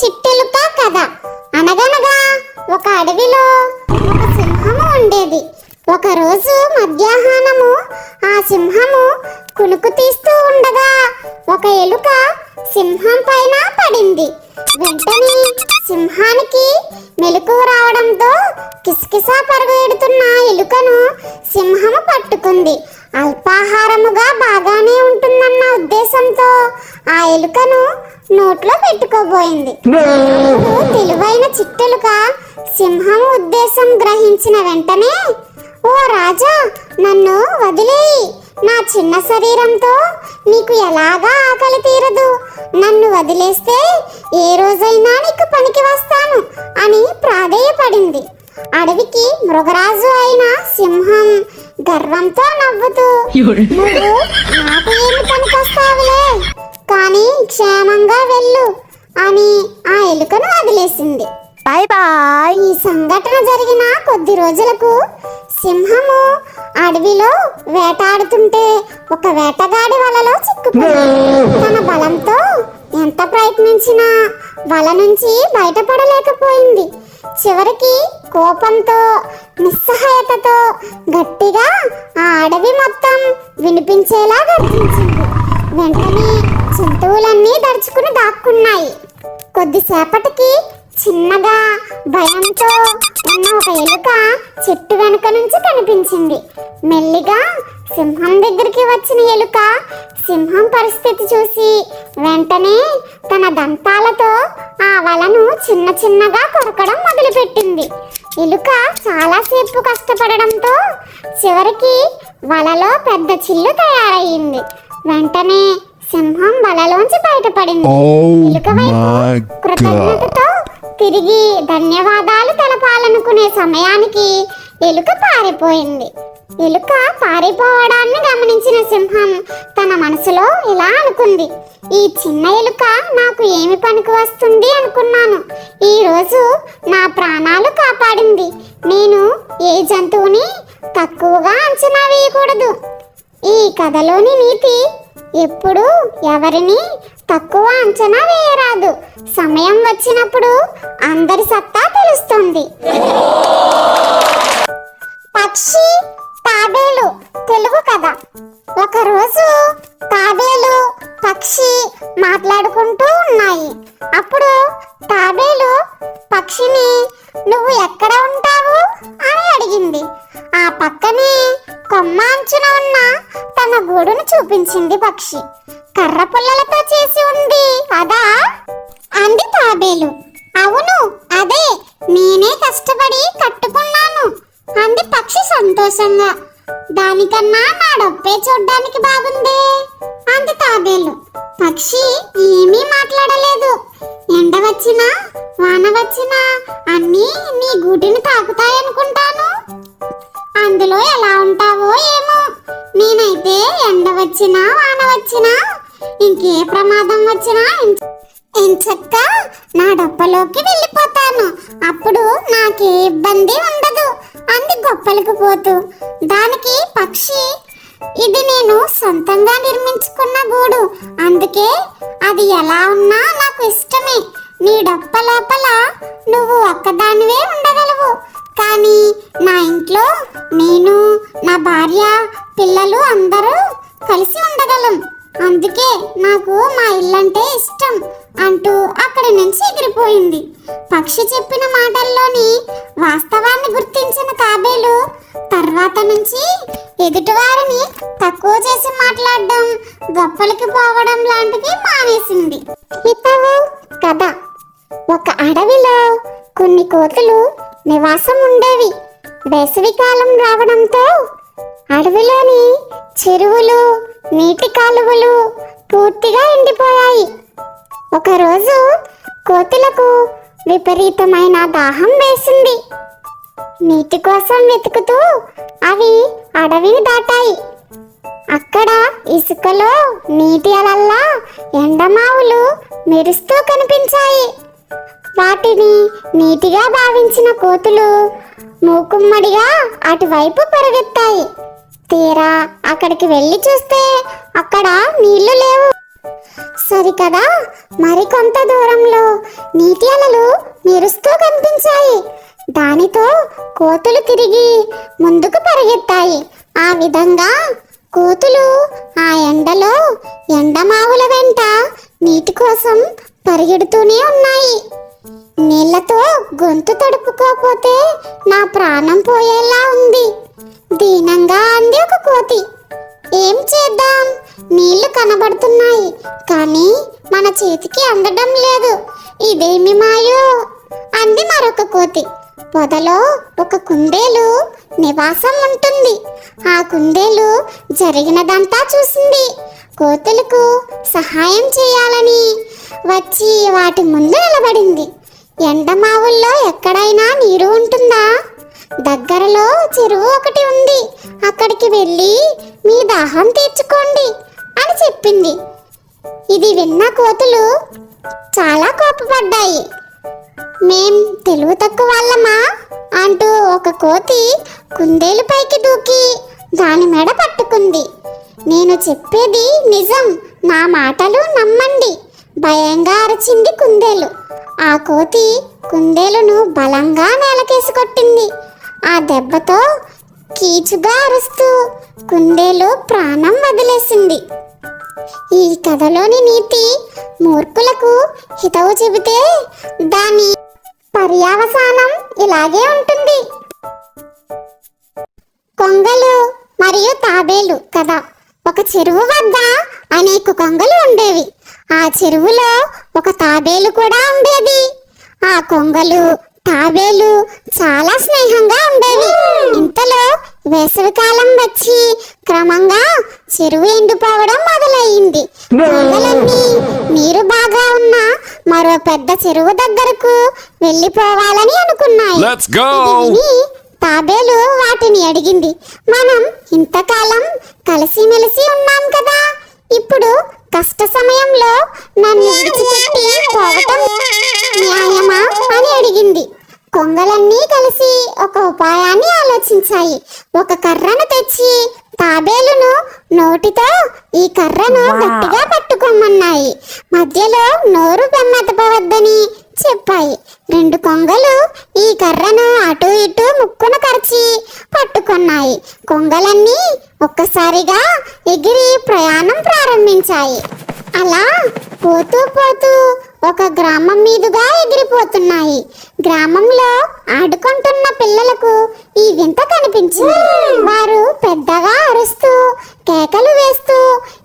చిట్టెలుక కథ. అనగనగా ఒక అడవిలో ఒక సింహము ఉండేది. ఒకరోజు మధ్యాహ్నము ఆ సింహము కునుకు తీస్తూ ఉండగా ఒక ఎలుక సింహం పైన పడింది. వెంటనే సింహానికి మెలకువ రావడంతో కిసకిసా పరుగెడుతున్న ఎలుకను సింహము పట్టుకుంది. అల్పాహారముగా బాగానే ఉంటుందన్న ఉద్దేశంతో ఆ ఎలుకను నోట్లో పెట్టుకోబోయింది. తెలివైన చిట్టెలుక సింహం ఉద్దేశం గ్రహించిన వెంటనే ఓ రాజా నన్ను వదిలేయి. నా చిన్న శరీరంతో నీకు ఎలాగా ఆకలి తీరదు? నన్ను వదిలేస్తే ఏ రోజైనా నీకు పనికి వస్తాను అని ప్రాధేయపడింది. అడవికి మృగరాజు అయిన సింహం గర్వంతో నవ్వుతూ నువ్వు నాకు ఏమి పనికొస్తావులే? కానీ క్షేమంగా వెళ్ళు అని ఆ ఎలుకను వదిలేసింది. Bye bye. ఈ సంఘటన జరిగిన కొద్ది రోజులకు సింహము అడవిలో వేటాడుతుంటే ఒక వేటగాడి వలలో చిక్కుకుంది. తన బలంతో ఎంత ప్రయత్నించినా వల నుంచి బయటపడలేకపోయింది. చివరికి కోపంతో నిస్సహాయతతో గట్టిగా ఆ అడవి మొత్తం వినిపించేలా గర్జించింది. వెంటనే జంతువులన్నీ దడుచుకుని దాక్కున్నాయి. కొద్దిసేపటికి చిన్నగా భయంతో ఉన్న ఒక ఎలుక చెట్టు వెనుక నుంచి కనిపించింది. మెల్లిగా సింహం దగ్గరికి వచ్చిన ఎలుక సింహం పరిస్థితి చూసి వెంటనే తన దంతాలతో ఆ వలను చిన్న చిన్నగా కొరకడం మొదలుపెట్టింది. ఎలుక చాలాసేపు కష్టపడడంతో చివరికి వలలో పెద్ద చిల్లు తయారయ్యింది వెంటనే సింహం వలలోంచి బయటపడింది. Oh ఎలుక వైపు my కృతజ్ఞతతో తిరిగి ధన్యవాదాలు తెలపాలనుకునే సమయానికి ఎలుక పారిపోయింది. ఎలుక పారిపోవడాన్ని గమనించిన సింహం తన మనసులో ఇలా అనుకుంది ఈ చిన్న ఎలుక నాకు ఏమి పనికి వస్తుంది అనుకున్నాను. ఈ రోజు నా ప్రాణాలు కాపాడింది. నేను ఏ జంతువుని తక్కువగా అంచనా వేయకూడదు. ఈ కథలోని నీతి ఎప్పుడు ఎవరిని తక్కువ అంచనా వేయరాదు. సమయం వచ్చినప్పుడు అందరి సత్తా తెలుస్తుంది. పక్షి తాబేలు తెలుగు కథ. ఒకరోజు తాబేలు పక్షి మాట్లాడుకుంటూ ఉన్నాయి. అప్పుడు తాబేలు పక్షిని నువ్వు ఎక్కడ ఉంటావు? అని అడిగింది. ఆ పక్కనే కొమ్మ అంచున ఉన్న తన గూడును చూపించింది పక్షి. కర్ర పుల్లలతో చేసి ఉంది. అదా? అంది తాబేలు. అవును అదే. నేనే కష్టపడి కట్టుకున్నాను. అంది పక్షి సంతోషంగా. దానికన్నా నా డొప్పే చూడ్డానికి బాగుందే అంది తాబేలు. పక్షి ఏమీ మాట్లాడలేదు. ఎండ వచ్చినా వాన వచ్చినా అన్నీ నీ గూటిని తాకుతాయనుకుంటాను. అందులో ఎలా ఉంటావో ఏమో? నేనైతే ఎండ వచ్చినా వాన వచ్చినా ఇంకే ప్రమాదం వచ్చినా ఎంచక్క నా డొప్పలోకి వెళ్ళిపోతాను. అప్పుడు నాకే ఇబ్బంది ఉండదు. అంది గొప్పలకు పోతూ. దానికి పక్షి ఇది నేను సొంతంగా నిర్మించుకున్న గూడు. అందుకే అది ఎలా ఉన్నా నాకు ఇష్టమే. నీ డొప్ప లోపల నువ్వు ఒక్కదానివే ఉండగలవు. కానీ నా ఇంట్లో నేను నా భార్య పిల్లలు అందరూ కలిసి ఉండగలం. అందుకే నాకు మా ఇల్లంటే ఇష్టం అంటూ అక్కడి నుంచి ఎగిరిపోయింది. పక్షి చెప్పిన మాటల్లోని వాస్తవాన్ని గుర్తించిన తాబేలు తర్వాత నుంచి ఎదుటివారిని తక్కువ చేసి మాట్లాడడం గొప్పలకి పోవడం లాంటివి మానేసింది. ఇతవు? కథ ఒక అడవిలో కొన్ని కోతులు నివాసం ఉండేవి. వేసవికాలం రావడంతో అడవిలోని చెరువులు నీటి కాలువలు పూర్తిగా ఎండిపోయాయి. ఒకరోజు కోతులకు విపరీతమైన దాహం వేసింది. నీటి కోసం వెతుకుతూ అవి అడవిని దాటాయి. అక్కడ ఇసుకలో నీటి అలల్లా ఎండమావులు మెరుస్తూ కనిపించాయి. వాటిని నీటిగా భావించిన కోతులు మూకుమ్మడిగా అటువైపు పరిగెత్తాయి. తీరా అక్కడికి వెళ్ళి చూస్తే అక్కడ నీళ్ళు లేవు. సరికదా మరికొంత దూరంలో నీటి అలలు మెరుస్తూ కనిపించాయి. దానితో కోతులు తిరిగి ముందుకు పరిగెత్తాయి. ఆ విధంగా కోతులు ఆ ఎండలో ఎండమావుల వెంట నీటి కోసం పరిగెడుతూనే ఉన్నాయి. నీళ్ళతో గొంతు తడుపుకోపోతే నా ప్రాణం పోయేలా ఉంది. దీనంగా అంది ఒక కోతి. ఏం చేద్దాం? నీళ్ళు కనబడుతున్నాయి. కానీ మన చేతికి అందడం లేదు. ఇదేమి మాయో? అంది మరొక కోతి. పొదలో ఒక కుందేలు నివాసం ఉంటుంది. ఆ కుందేలు జరిగినదంతా చూసింది. కోతులకు సహాయం చేయాలని వచ్చి వాటి ముందు నిలబడింది. ఎండమావుల్లో ఎక్కడైనా నీరు ఉంటుందా? దగ్గరలో చెరువు ఒకటి ఉంది. అక్కడికి వెళ్ళి మీ దాహం తీర్చుకోండి అని చెప్పింది. ఇది విన్న కోతులు చాలా కోపపడ్డాయి. మేం తెలుగు తక్కువ వాళ్ళమా? అంటూ ఒక కోతి కుందేలు పైకి దూకి దాని మెడ పట్టుకుంది. నేను చెప్పేది నిజం. నా మాటలు నమ్మండి. భయంగా అరిచింది కుందేలు. ఆ కోతి కుందేలును బలంగా నేలకేసి కొట్టింది. ఆ దెబ్బతో కీచుగా అరుస్తూ కుందేలు ప్రాణం వదిలేసింది. ఈ కథలోని నీతి మూర్ఖులకు హితవు చెబితే దాని పర్యావసానం ఇలాగే ఉంటుంది. కొంగలు మరియు తాబేలు కదా. ఒక చెరువు వద్ద అనేక కొంగలు ఉండేవి. ఆ చెరువులో ఒక తాబేలు కూడా ఉండేది. ఆ కొంగలు తాబేలు చాలా స్నేహంగా ఉండేవి. ఇంతలో వేసవికాలం వచ్చి క్రమంగా చెరువు ఎండిపోవడం మొదలయ్యింది కొంగలన్నీ నీరు బాగా ఉన్న మరో పెద్ద చెరువు దగ్గరకు వెళ్ళిపోవాలని అనుకున్నాయి! ఇది తాబేలు వాటిని అడిగింది. మనం ఇంతకాలం కలిసిమెలిసి ఉన్నాం కదా. ఇప్పుడు కష్ట సమయంలో నన్ను విడిచిపెట్టి పోవటం న్యాయమా అని అడిగింది. కొంగలన్నీ కలిసి ఒక ఉపాయాన్ని ఆలోచించాయి. ఒక కర్రను తెచ్చి తాబేలును నోటితో ఈ కర్రను గట్టిగా పట్టుకోమన్నాయి. మధ్యలో నోరు పెమ్మెతపవద్దని చెప్పాయి. రెండు కొంగలు ఈ కర్రను అటు ఇటు ముక్కున కరిచి పట్టుకున్నాయి. కొంగలన్నీ ఒక్కసారిగా ప్రారంభించాయి అలా పోతూ పోతూ ఒక గ్రామం మీదుగా ఎగిరిపోతున్నాయి. గ్రామంలో ఆడుకుంటున్న పిల్లలకు ఈ వింత కనిపించింది. వారు పెద్దగా అరుస్తూ కేకలు వేస్తూ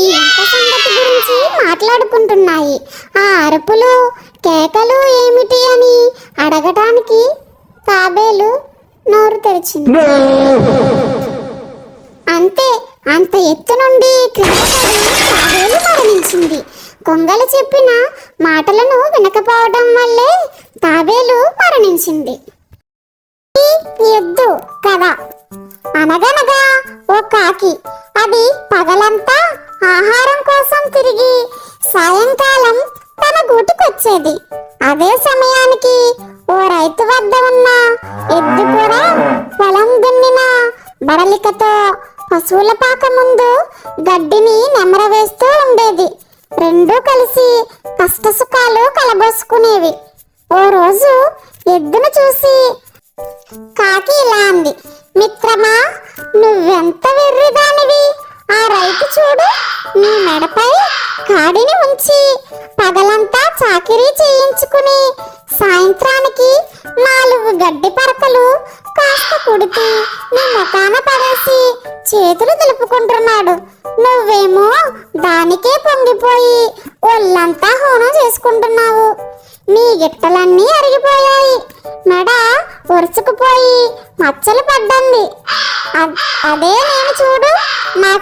ఈ వింత సంగతి గురించి మాట్లాడుకుంటున్నాయి. ఆ అరుపులు కేకలు ఏమిటి అని అడగటానికి తాబేలు నోరు తెరిచింది. అంతే అంత ఎత్తు నుండి క్రింద పడి మరణించింది. కొంగలు చెప్పిన మాటలను వినకపోవడం వల్లే తాబేలు మరణించింది. ఎద్దు కథ. అనగనగా ఓ కాకి అది పగలంతా ఆహారం కోసం తిరిగి సాయంకాలం తన గూటికొచ్చేది. అదే సమయానికి ఓ రైతు వద్ద ఉన్న ఎద్దు కూడా పొలం దున్నిన బడలికతో పశువుల పాక ముందు గడ్డిని నెమరవేస్తూ ఉండేది. రెండూ కలిసి కష్టసుఖాలు కలబోసుకునేవి. ఓ రోజు ఎద్దును చూసి కాకి ఇలా అంది మిత్రమా నువ్వెంత వెర్రిదానివి? ఆ రైతు చూడు నీ మెడపై కాడిని ఉంచి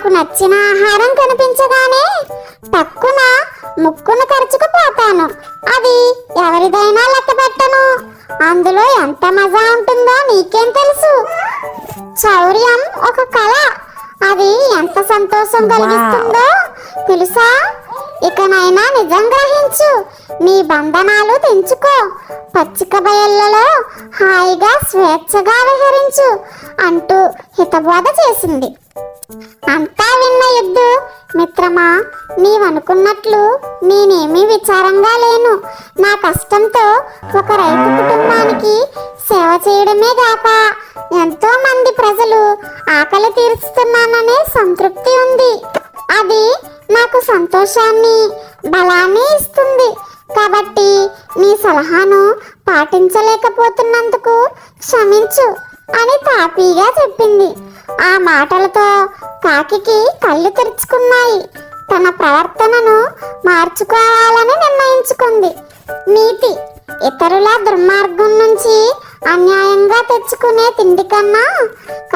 నాకు నచ్చిన ఆహారం కనిపించగానే పక్కున ముక్కును కరుచుకుపోతాను అది ఎవరిదైనా లెక్క పెట్టను అందులో ఎంత మజా ఉంటుందో నీకేం తెలుసు? శౌర్యం ఒక కళ. అది ఎంత సంతోషం కలిగిస్తుందో తెలుసా? ఇకనైనా నిజం గ్రహించు. నీ బంధనాలు తెంచుకో. పచ్చిక బయళ్ళలో హాయిగా స్వేచ్ఛగా విహరించు అంటూ హితబోధ చేసింది. అంతా విన్న ఎద్దు మిత్రమా నీవనుకున్నట్లు నేనేమీ విచారంగా లేను. నా కష్టంతో ఒక రైతు కుటుంబానికి సేవ చేయడమే గాక ఎంతో మంది ప్రజలు ఆకలి తీరుస్తున్నాననే సంతృప్తి ఉంది. అది నాకు సంతోషాన్ని బలాన్ని ఇస్తుంది. కాబట్టి నీ సలహాను పాటించలేకపోతున్నందుకు క్షమించు. అని తాపీగా చెప్పింది. ఆ మాటలతో కాకికి కళ్ళు తెరుచుకున్నాయి. తన ప్రవర్తనను మార్చుకోవాలని నిర్ణయించుకుంది. నీతి ఇతరుల దుర్మార్గం నుంచి అన్యాయంగా తెచ్చుకునే తిండి కన్నా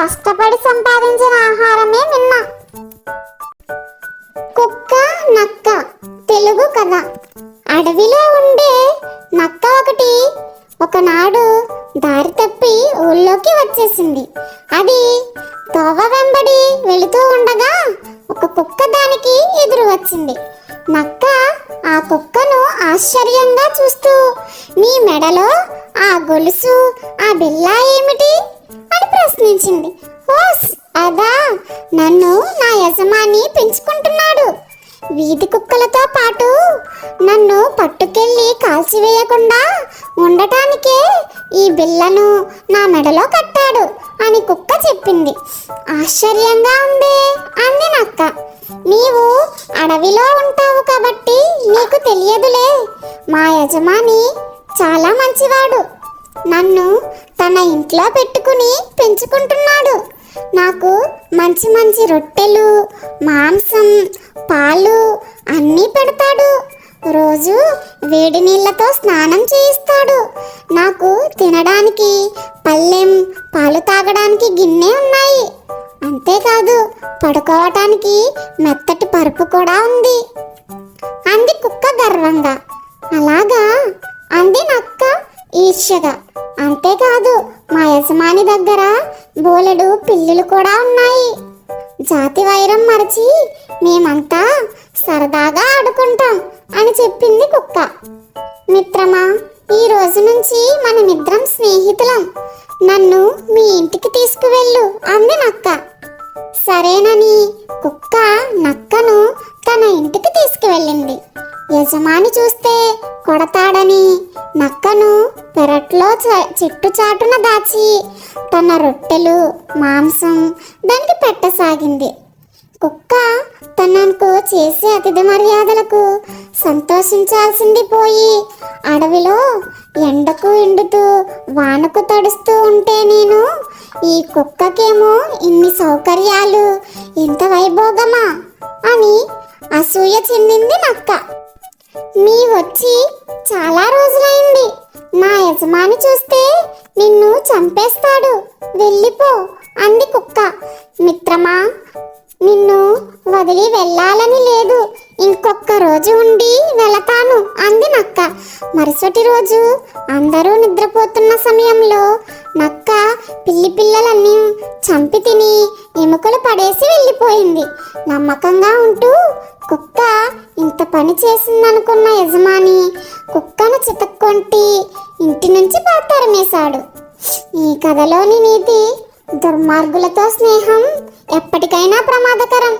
కష్టపడి సంపాదించిన ఆహారమే నిన్న కుక్క నక్క తెలుగు కథ. అడవిలో ఉండే నక్క ఒకటి ఒకనాడు దారి తప్పి ఊళ్ళోకి వచ్చేసింది. అది తోవ వెంబడి వెళుతూ ఉండగా ఒక కుక్క దానికి ఎదురు వచ్చింది. నక్క ఆ కుక్కను ఆశ్చర్యంగా చూస్తూ నీ మెడలో ఆ గొలుసు ఆ బిల్ల ఏమిటి? అని ప్రశ్నించింది. ఓస్ అదా నన్ను నా యజమాని పెంచుకుంటున్నాడు. వీధి కుక్కలతో పాటు నన్ను పట్టుకెళ్ళి కాల్చివేయకుండా ఉండటానికే ఈ బిల్లను నా మెడలో కట్టాడు అని కుక్క చెప్పింది. ఆశ్చర్యంగా ఉంది అంది నక్క. నీవు అడవిలో ఉంటావు కాబట్టి నీకు తెలియదులే. మా యజమాని చాలా మంచివాడు. నన్ను తన ఇంట్లో పెట్టుకుని పెంచుకుంటున్నాడు. నాకు మంచి మంచి రొట్టెలు మాంసం పాలు అన్నీ పెడతాడు. రోజు వేడి నీళ్ళతో స్నానం చేయిస్తాడు. నాకు తినడానికి పళ్ళెం పాలు తాగడానికి గిన్నె ఉన్నాయి. అంతేకాదు పడుకోవటానికి మెత్తటి పరుపు కూడా ఉంది. అంది కుక్క గర్వంగా. అలాగా? అంది నక్క ఈర్ష్యగా. అంతేకాదు మా యజమాని దగ్గర బోలెడు పిల్లులు కూడా ఉన్నాయి. జాతి వైరం మరచి మేమంతా సరదాగా ఆడుకుంటాం. అని చెప్పింది కుక్క. మిత్రమా ఈ రోజు నుంచి మనమిద్దరం స్నేహితులం. నన్ను మీ ఇంటికి తీసుకువెళ్ళు అంది నక్క సరేనని కుక్క నక్కను తన ఇంటికి తీసుకువెళ్ళింది. యజమాని చూస్తే కొడతాడని నక్కను పెరట్లో చ- చెట్టు చాటున దాచి తన రొట్టెలు మాంసం దానికి పెట్టసాగింది. కుక్క తనకు చేసే అతిథి మర్యాదలకు సంతోషించాల్సింది పోయి అడవిలో ఎండకు ఎండుతూ వానకు తడుస్తూ ఉంటే నేను ఈ కుక్కకేమో ఇన్ని సౌకర్యాలు ఇంత వైభోగమా అని అసూయ చెందింది నక్క. మీ వచ్చి చాలా రోజులైంది. నా యజమాని చూస్తే నిన్ను చంపేస్తాడు. వెళ్ళిపో అంది కుక్క. మిత్రమా నిన్ను వదిలి వెళ్ళాలని లేదు. ఇంకొక రోజు ఉండి వెళతాను అంది నక్క. మరుసటి రోజు అందరూ నిద్రపోతున్న సమయంలో నక్క పిల్లి పిల్లలన్నీ చంపి తిని ఎముకలు పడేసి వెళ్ళిపోయింది. నమ్మకంగా ఉంటూ కుక్క ఇంత పని చేసిందనుకున్న యజమాని కుక్కను చితక్కొంటి ఇంటి నుంచి తరిమేశాడు ఈ కథలోని నీతి దుర్మార్గులతో స్నేహం ఎప్పటికైనా ప్రమాదకరం.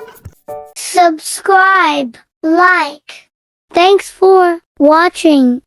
Subscribe like thanks for watching